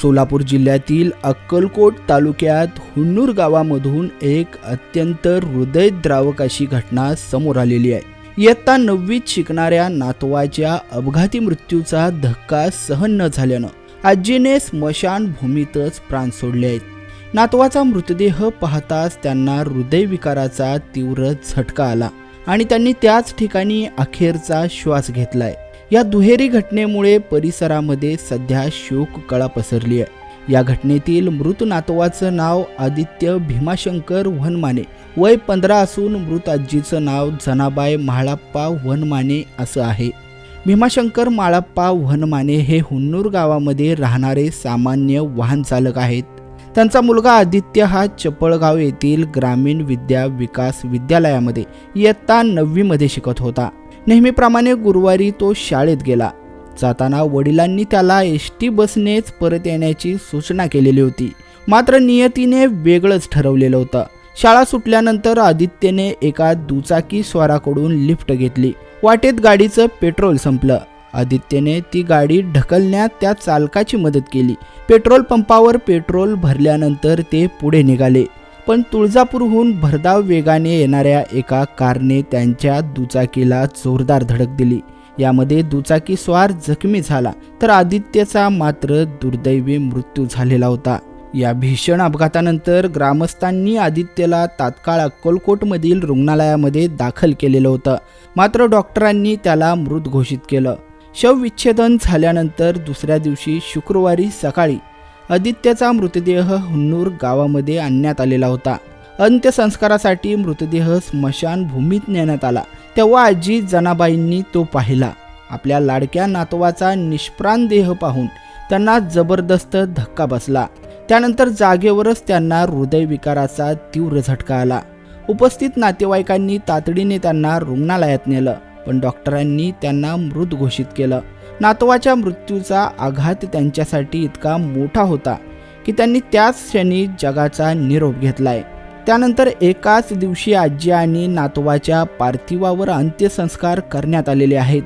सोलापूर जिल्ह्यातील अक्कलकोट तालुक्यात हुन्नूर गावामधून एक अत्यंत हृदयद्रावक अशी घटना समोर आलेली आहे. इयत्ता नववीत शिकणाऱ्या नातवाच्या अपघाती मृत्यूचा धक्का सहन न झाल्यानं आजीने स्मशानभूमीतच प्राण सोडले आहेत. नातवाचा मृतदेह पाहताच त्यांना हृदयविकाराचा तीव्र झटका आला आणि त्यांनी त्याच ठिकाणी अखेरचा श्वास घेतलाय. या दुहेरी घटनेमुळे परिसरामध्ये सध्या शोककळा पसरली आहे. या घटनेतील मृत नातवाचं नाव आदित्य भीमाशंकर वनमाने वय पंधरा असून मृत आजीचं नाव जनाबाई म्हाळाप्पा वनमाने असं आहे. भीमाशंकर माळाप्पा वनमाने हे हुन्नूर गावामध्ये राहणारे सामान्य वाहन चालक आहेत. त्यांचा मुलगा आदित्य हा चपळगाव येथील ग्रामीण विद्या विकास विद्यालयामध्ये इयत्ता नववीमध्ये शिकत होता. नेहमीप्रमाणे गुरुवारी तो शाळेत गेला. जाताना वडिलांनी त्याला एस टी बसनेच परत येण्याची सूचना केलेली होती. मात्र नियतीने वेगळंच ठरवलेलं होतं. शाळा सुटल्यानंतर आदित्यने एका दुचाकी स्वाराकडून लिफ्ट घेतली. वाटेत गाडीचं पेट्रोल संपलं. आदित्यने ती गाडी ढकलण्यात त्या चालकाची मदत केली. पेट्रोल पंपावर पेट्रोल भरल्यानंतर ते पुढे निघाले. पण तुळजापूरहून भरधाव वेगाने येणाऱ्या एका कारने त्यांच्या दुचाकीला जोरदार धडक दिली. यामध्ये दुचाकी स्वार जखमी झाला तर आदित्यचा मात्र दुर्दैवी मृत्यू झालेला होता. या भीषण अपघातानंतर ग्रामस्थांनी आदित्यला तात्काळ अक्कलकोटमधील रुग्णालयामध्ये दाखल केलेलं होतं. मात्र डॉक्टरांनी त्याला मृत घोषित केलं. शवविच्छेदन झाल्यानंतर दुसऱ्या दिवशी शुक्रवारी सकाळी आदित्यचा मृतदेह हुन्नूर गावामध्ये आणण्यात आलेला होता. अंत्यसंस्कारासाठी मृतदेह स्मशानभूमीत नेण्यात आला. तेव्हा आजी जनाबाईंनी तो पाहिला. आपल्या लाडक्या नातवाचा निष्प्राण देह पाहून त्यांना जबरदस्त धक्का बसला. त्यानंतर जागेवरच त्यांना हृदयविकाराचा तीव्र झटका आला. उपस्थित नातेवाईकांनी तातडीने त्यांना रुग्णालयात नेलं पण डॉक्टरांनी त्यांना मृत घोषित केलं. नातवाच्या मृत्यूचा आघात त्यांच्यासाठी इतका मोठा होता की त्यांनी त्याच क्षणी जगाचा निरोप घेतलाय. त्यानंतर एकाच दिवशी आजी आणि नातवाच्या पार्थिवावर अंत्यसंस्कार करण्यात आलेले आहेत.